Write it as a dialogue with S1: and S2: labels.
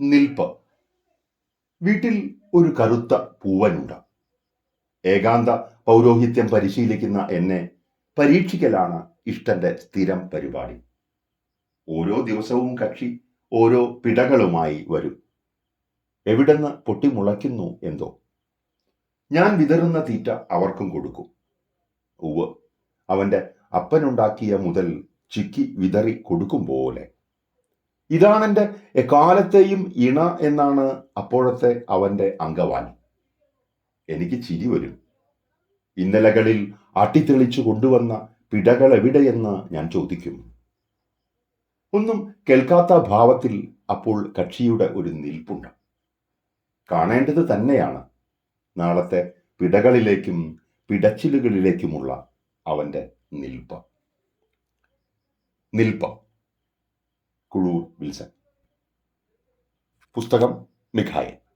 S1: നിൽപ്പ്. വീട്ടിൽ ഒരു കറുത്ത പൂവനുണ്ട്. ഏകാന്ത പൗരോഹിത്യം പരിശീലിക്കുന്ന എന്നെ പരീക്ഷിക്കലാണ് ഇഷ്ടന്റെ സ്ഥിരം പരിപാടി. ഓരോ ദിവസവും കക്ഷി ഓരോ പിടകളുമായി വരും. എവിടെന്ന് പൊട്ടിമുളയ്ക്കുന്നു എന്തോ. ഞാൻ വിതറുന്ന തീറ്റ അവർക്കും കൊടുക്കും. ഉവ് അവന്റെ അപ്പനുണ്ടാക്കിയ മുതൽ ചിക്കി വിതറി കൊടുക്കും പോലെ. ഇതാണെന്റെ എക്കാലത്തെയും ഇണ എന്നാണ് അപ്പോഴത്തെ അവന്റെ അങ്കവാണി എനിക്ക് ചിരി വരും. ഇന്നലകളിൽ അട്ടിത്തെളിച്ചു കൊണ്ടുവന്ന പിടകൾ എവിടെയെന്ന് ഞാൻ ചോദിക്കും. ഒന്നും കേൾക്കാത്ത ഭാവത്തിൽ അപ്പോൾ കക്ഷിയുടെ ഒരു നിൽപ്പുണ്ട്. കാണേണ്ടത് തന്നെയാണ്. നാളത്തെ പിടകളിലേക്കും പിടച്ചിലുകളിലേക്കുമുള്ള അവന്റെ നിൽപ്പ. നിൽപ്പ്. കുളൂർ വിൽസൺ. പുസ്തകം മിഖായൽ.